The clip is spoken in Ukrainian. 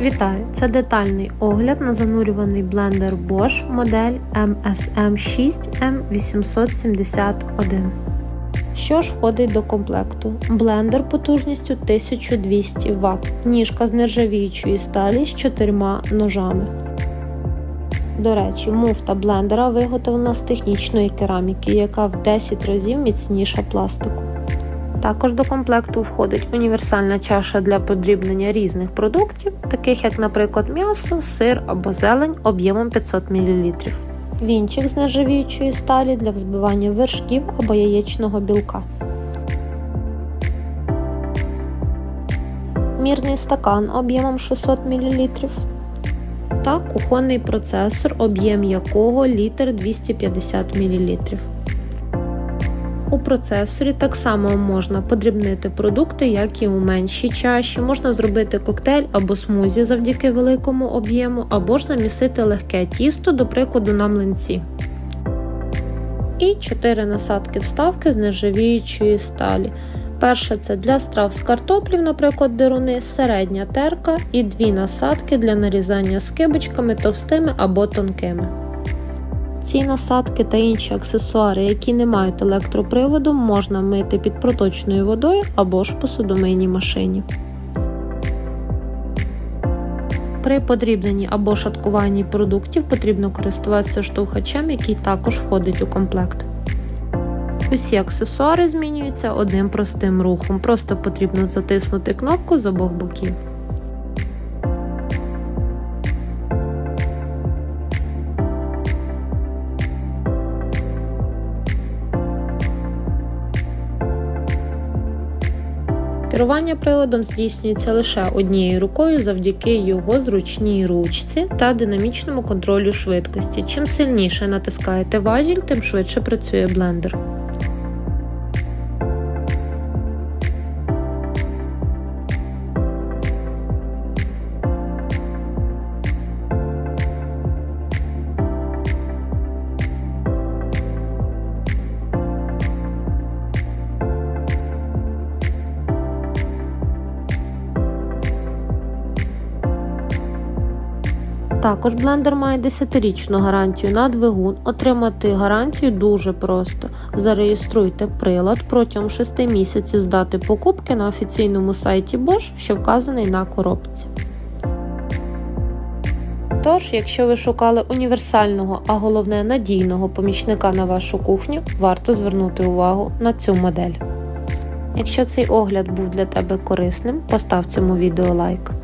Вітаю! Це детальний огляд на занурюваний блендер Bosch модель MSM6M871. Що ж входить до комплекту? Блендер потужністю 1200 Вт, ніжка з нержавіючої сталі з чотирма ножами. До речі, муфта блендера виготовлена з технічної кераміки, яка в 10 разів міцніша пластику. Також до комплекту входить універсальна чаша для подрібнення різних продуктів, таких як, наприклад, м'ясо, сир або зелень об'ємом 500 мл. Вінчик з нержавіючої сталі для взбивання вершків або яєчного білка. Мірний стакан об'ємом 600 мл. Та кухонний процесор, об'єм якого літр 250 мл. У процесорі так само можна подрібнити продукти, як і у меншій чаші. Можна зробити коктейль або смузі завдяки великому об'єму, або ж замісити легке тісто, до прикладу, на млинці. І 4 насадки вставки з нержавіючої сталі. Перша це для страв з картоплів, наприклад, дируни, середня терка, і дві насадки для нарізання скибочками товстими або тонкими. Ці насадки та інші аксесуари, які не мають електроприводу, можна мити під проточною водою або ж в посудомийній машині. При подрібненні або шаткуванні продуктів потрібно користуватися штовхачем, який також входить у комплект. Усі аксесуари змінюються одним простим рухом. Просто потрібно затиснути кнопку з обох боків. Керування приладом здійснюється лише однією рукою завдяки його зручній ручці та динамічному контролю швидкості. Чим сильніше натискаєте важіль, тим швидше працює блендер. Також блендер має 10-річну гарантію на двигун. Отримати гарантію дуже просто. Зареєструйте прилад протягом 6 місяців здати покупки на офіційному сайті Bosch, що вказаний на коробці. Тож, якщо ви шукали універсального, а головне надійного помічника на вашу кухню, варто звернути увагу на цю модель. Якщо цей огляд був для тебе корисним, постав цьому відео лайк.